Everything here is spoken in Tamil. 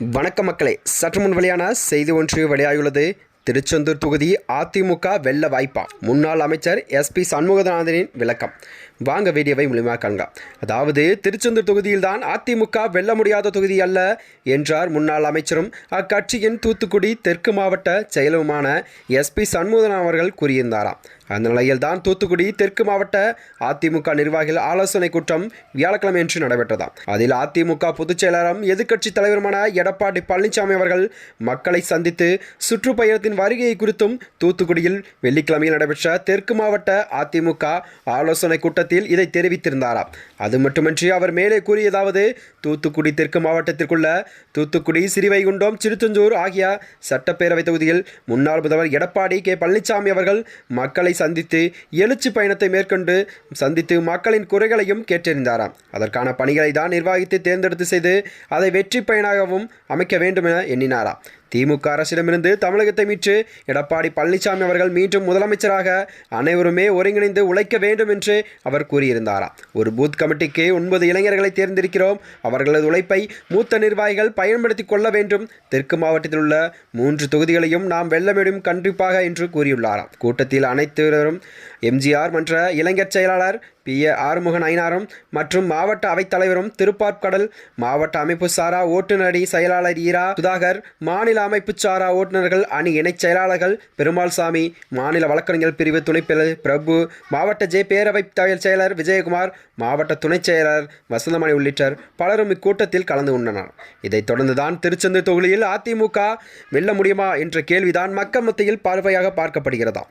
வணக்க மக்களே. சற்று முன் வெளியான செய்தி ஒன்று வெளியாகியுள்ளது. திருச்செந்தூர் தொகுதி அதிமுக வெள்ள வாய்ப்பா. முன்னாள் அமைச்சர் எஸ்பி சண்முகநாதனின் விளக்கம். வாங்க வீடியோவை முழுமையாக காண்க. அதாவது திருச்செந்தூர் தொகுதியில்தான் அதிமுக வெல்ல முடியாத தொகுதி அல்ல என்றார் முன்னாள் அமைச்சரும் அக்கட்சியின் தூத்துக்குடி தெற்கு மாவட்ட செயலுமான எஸ்பி சண்முகநாதன் அவர்கள் கூறியிருந்தாராம். அந்த நிலையில்தான் தூத்துக்குடி தெற்கு மாவட்ட அதிமுக நிர்வாகிகள் ஆலோசனை கூட்டம் வியாழக்கிழமை என்று நடைபெற்றதாம் அதில் அதிமுக பொதுச் செயலாளரும் எதிர்க்கட்சி தலைவருமான எடப்பாடி பழனிசாமி அவர்கள் மக்களை சந்தித்து சுற்றுப்பயணத்தின் வருகையை குறித்தும் தூத்துக்குடியில் வெள்ளிக்கிழமையில் நடைபெற்ற தெற்கு மாவட்ட அதிமுக ஆலோசனை கூட்டத்தில் இதை தெரிவித்திருந்தாராம். அது மட்டுமின்றி அவர் மேலே கூறியதாவது தூத்துக்குடி தெற்கு மாவட்டத்திற்குள்ள தூத்துக்குடி சிறுவைகுண்டம் சிறுத்தஞ்சூர் ஆகிய சட்டப்பேரவை தொகுதியில் முன்னாள் முதல்வர் எடப்பாடி கே. பழனிசாமி அவர்கள் மக்களை சந்தித்து எழுச்சி பயணத்தை மேற்கொண்டு சந்தித்து மக்களின் குறைகளையும் கேட்டறிந்தாராம். அதற்கான பணிகளை தான் நிர்வாகித்து தேர்ந்தெடுத்து செய்து அதை வெற்றி பயனாகவும் அமைக்க வேண்டும் என எண்ணினாராம். திமுக அரசிடமிருந்து தமிழகத்தை மீட்டு எடப்பாடி பழனிசாமி அவர்கள் மீண்டும் முதலமைச்சராக அனைவருமே ஒருங்கிணைந்து உழைக்க வேண்டும் என்று அவர் கூறியிருந்தாராம் ஒரு பூத் கமிட்டிக்கு ஒன்பது இளைஞர்களை தேர்ந்தெடுக்கிறோம். அவர்களது உழைப்பை மூத்த நிர்வாகிகள் பயன்படுத்திக் கொள்ள வேண்டும். தெற்கு மாவட்டத்தில் உள்ள மூன்று தொகுதிகளையும் நாம் வெல்ல வேண்டும் கண்டிப்பாக என்று கூறியுள்ளாராம். கூட்டத்தில் அனைத்தினரும் எம்ஜிஆர் மன்ற இளைஞர் செயலாளர் பி ஏ ஆறுமுகன் ஐனாரும் மற்றும் மாவட்ட அவைத்தலைவரும் திருப்பார்கடல் மாவட்ட அமைப்பு சாரா ஓட்டுநரி செயலாளர் ஈரா சுதாகர் மாநில அமைப்பு சாரா ஓட்டுநர்கள் அணி இணைச் செயலாளர்கள் பெருமாள்சாமி மாநில வழக்கறிஞர் பிரிவு துணைப்பெயலர் பிரபு மாவட்ட ஜே பேரவை செயலர் விஜயகுமார் மாவட்ட துணைச் செயலர் வசந்தமணி உள்ளிட்டர் பலரும் இக்கூட்டத்தில் கலந்து கொண்டனர். இதைத் தொடர்ந்துதான் திருச்செந்தூர் தொகுதியில் அதிமுக வெல்ல முடியுமா என்ற கேள்விதான் மக்கள் மத்தியில் பார்வையாக பார்க்கப்படுகிறதாம்.